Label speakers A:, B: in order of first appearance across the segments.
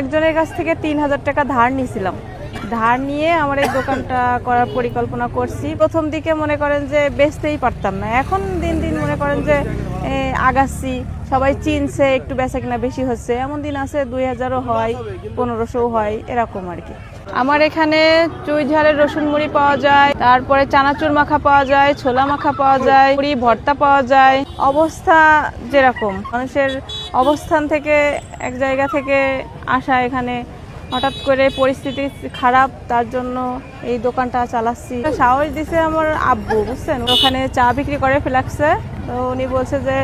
A: একজনের কাছ থেকে তিন হাজার টাকা ধার নিয়েছিলাম। ধার নিয়ে আমার এই দোকানটা করার পরিকল্পনা করছি। প্রথম দিকে মনে করেন যে বেচতেই পারতাম না। এখন দিন দিন মনে করেন যে আগাচ্ছি। সবাই চিনছে একটু বেচা কিনা বেশি হচ্ছে। এমন দিন আছে দুই হাজারও হয়, পনেরোশো হয়, এরকম আর কি। আমার এখানে চুই ঝালের রসুন মুড়ি পাওয়া যায়, তারপরে চানাচুর মাখা পাওয়া যায়, ছোলা মাখা পাওয়া যায়, মুড়ি, ভর্তা পাওয়া যায়। অবস্থা যেরকম, মানুষের অবস্থান থেকে, এক জায়গা থেকে আসা এখানে, হঠাৎ করে পরিস্থিতি খারাপ, তার জন্য এই দোকানটা চালাচ্ছি। সাহস দিছে আমার আব্বু, বুঝছেন? ওখানে চা বিক্রি করে ফ্লাক্সে তো উনি বলছে যে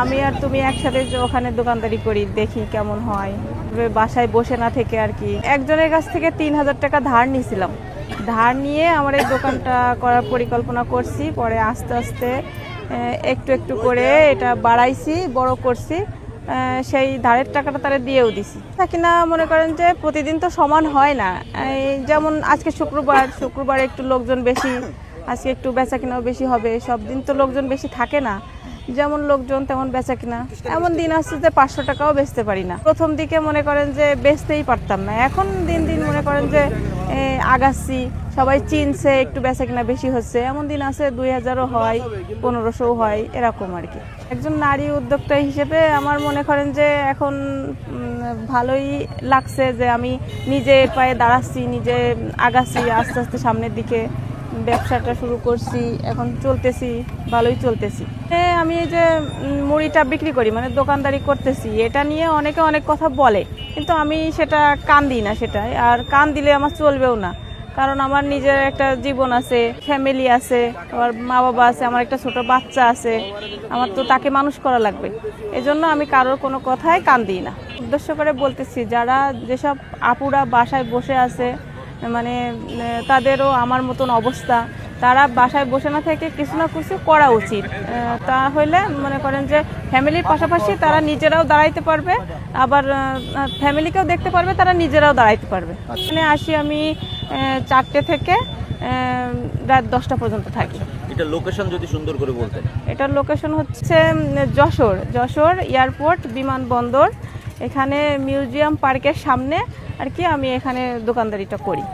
A: আমি আর তুমি একসাথে ওখানে দোকানদারি করি, দেখি কেমন হয়। বাসায় বসে না থেকে আর কি। একজনের কাছ থেকে তিন হাজার টাকা ধার নিয়েছিলাম। ধার নিয়ে আমার এই দোকানটা করার পরিকল্পনা করছি। পরে আস্তে আস্তে একটু একটু করে এটা বাড়াইছি, বড় করছি। সেই ধারের টাকাটা তারা দিয়েও দিছি। তা কিনা মনে করেন যে প্রতিদিন তো সমান হয় না। যেমন আজকে শুক্রবার শুক্রবার একটু লোকজন বেশি, আজকে একটু বেচা কিনাও বেশি হবে, সব দিন তো লোকজন বেশি থাকে না। যেমন লোকজন তেমন বেচা কিনা। এমন দিন আসছে যে পাঁচশো টাকাও বেচতে পারি না। প্রথম দিকে মনে করেন যে বেচতেই পারতাম না। এখন দিন দিন মনে করেন যে আগাচ্ছি। সবাই চিনছে একটু বেচা কিনা বেশি হচ্ছে। এমন দিন আছে দুই হাজারও হয় পনেরোশো হয়, এরকম আর কি। একজন নারী উদ্যোক্তা হিসেবে আমার মনে করেন যে এখন ভালোই লাগছে যে আমি নিজে পায়ে দাঁড়াচ্ছি, নিজে আগাচ্ছি আস্তে আস্তে সামনের দিকে। ব্যবসাটা শুরু করছি এখন চলতেছি ভালোই চলতেছি। এ, আমি এই যে মুড়িটা বিক্রি করি মানে দোকানদারি করতেছি এটা নিয়ে অনেকে অনেক কথা বলে কিন্তু আমি সেটা কান দিই না সেটাই আর কান দিলে আমার চলবেও না। কারণ আমার নিজের একটা জীবন আছে ফ্যামিলি আছে আমার মা বাবা আছে আমার একটা ছোট বাচ্চা আছে আমার তো তাকে মানুষ করা লাগবে। এজন্য আমি কারোর কোনো কথায় কান দিই না। উদ্দেশ্য করে বলতেছি যারা যেসব আপুরা বাসায় বসে আছে মানে তাদেরও আমার মতন অবস্থা। তারা বাসায় বসে না থেকে কিছু না কিছু করা উচিত। আহ, তা হইলে মনে করেন যে ফ্যামিলির পাশাপাশি তারা নিজেরাও দাঁড়াইতে পারবে। আবার ফ্যামিলিকেও দেখতে পারবে তারা নিজেরাও দাঁড়াইতে পারবে। এখানে আসি আমি চারটে থেকে রাত দশটা পর্যন্ত থাকি।
B: এটা লোকেশন যদি সুন্দর করে বলতেন।
A: এটার লোকেশন হচ্ছে যশোর। যশোর এয়ারপোর্ট বিমানবন্দর। এখানে মিউজিয়াম পার্কের সামনে আর কি আমি এখানে দোকানদারিটা করি।